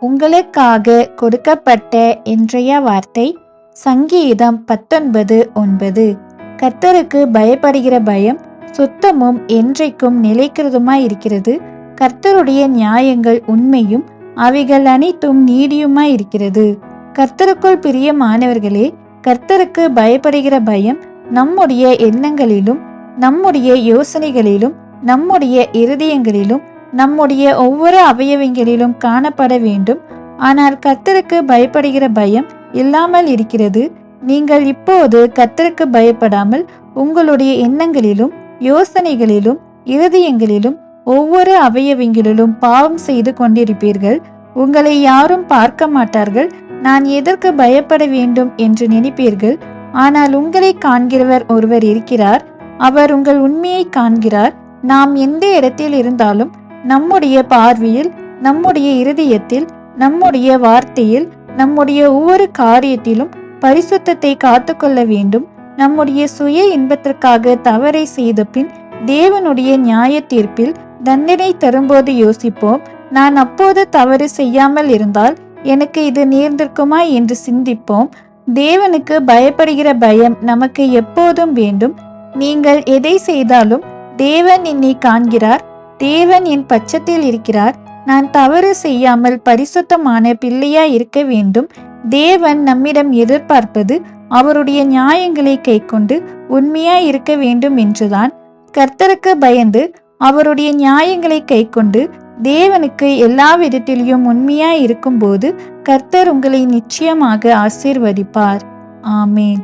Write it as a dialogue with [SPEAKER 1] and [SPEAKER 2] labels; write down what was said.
[SPEAKER 1] உங்களுக்காக கொடுக்கப்பட்ட இன்றைய வார்த்தை சங்கீதம் பத்தொன்பது ஒன்பது. கர்த்தருக்கு பயப்படுகிற பயம் சுத்தமும் என்றைக்கும் நிலைக்கிறதுமாய் இருக்கிறது. கர்த்தருடைய நியாயங்கள் உண்மையும் அவைகள் அனைத்தும் நீடியுமாய் இருக்கிறது. கர்த்தருக்குள் பிரியமானவர்களே கர்த்தருக்கு பயப்படுகிற பயம் நம்முடைய எண்ணங்களிலும் நம்முடைய யோசனைகளிலும் நம்முடைய இருதயங்களிலும் நம்முடைய ஒவ்வொரு அவயவங்களிலும் காணப்பட வேண்டும். ஆனால் கத்தருக்கு பயப்படுகிற பயம் இல்லாமல் இருக்கிறது. நீங்கள் இப்போது கத்தருக்கு பயப்படாமல் உங்களுடைய எண்ணங்களிலும் யோசனைகளிலும் இருதயங்களிலும் ஒவ்வொரு அவயவங்களிலும் பாவம் செய்து கொண்டிருப்பீர்கள். உங்களை யாரும் பார்க்க மாட்டார்கள். நான் எதற்கு பயப்பட வேண்டும் என்று நினைப்பீர்கள். ஆனால் உங்களை காண்கிறவர் ஒருவர் இருக்கிறார். அவர் உங்கள் உண்மையை காண்கிறார். நாம் எந்த இடத்தில் இருந்தாலும் நம்முடைய பார்வையில் நம்முடைய இருதயத்தில் நம்முடைய வார்த்தையில் நம்முடைய ஒவ்வொரு காரியத்திலும் பரிசுத்தத்தை காத்துக்கொள்ள வேண்டும். நம்முடைய சுய இன்பத்திற்காக தவறை செய்த பின் தேவனுடைய நியாய தீர்ப்பில் தண்டனை தரும்போது யோசிப்போம். நான் அப்போது தவறு செய்யாமல் இருந்தால் எனக்கு இது நேர்ந்திருக்குமா என்று சிந்திப்போம். தேவனுக்கு பயப்படுகிற பயம் நமக்கு எப்போதும் வேண்டும். நீங்கள் எதை செய்தாலும் தேவன் என்னை காண்கிறார் தேவன் என் பட்சத்தில் இருக்கிறார். நான் தவறு செய்யாமல் பரிசுத்தமான பிள்ளையா இருக்க வேண்டும். தேவன் நம்மிடம் எதிர்பார்ப்பது அவருடைய நியாயங்களை கைக்கொண்டு உண்மையா இருக்க வேண்டும் என்றுதான். கர்த்தருக்கு பயந்து அவருடைய நியாயங்களை கைக்கொண்டு தேவனுக்கு எல்லா விதத்திலையும் உண்மையா இருக்கும்போது கர்த்தர் உங்களை நிச்சயமாக ஆசீர்வதிப்பார். ஆமேன்.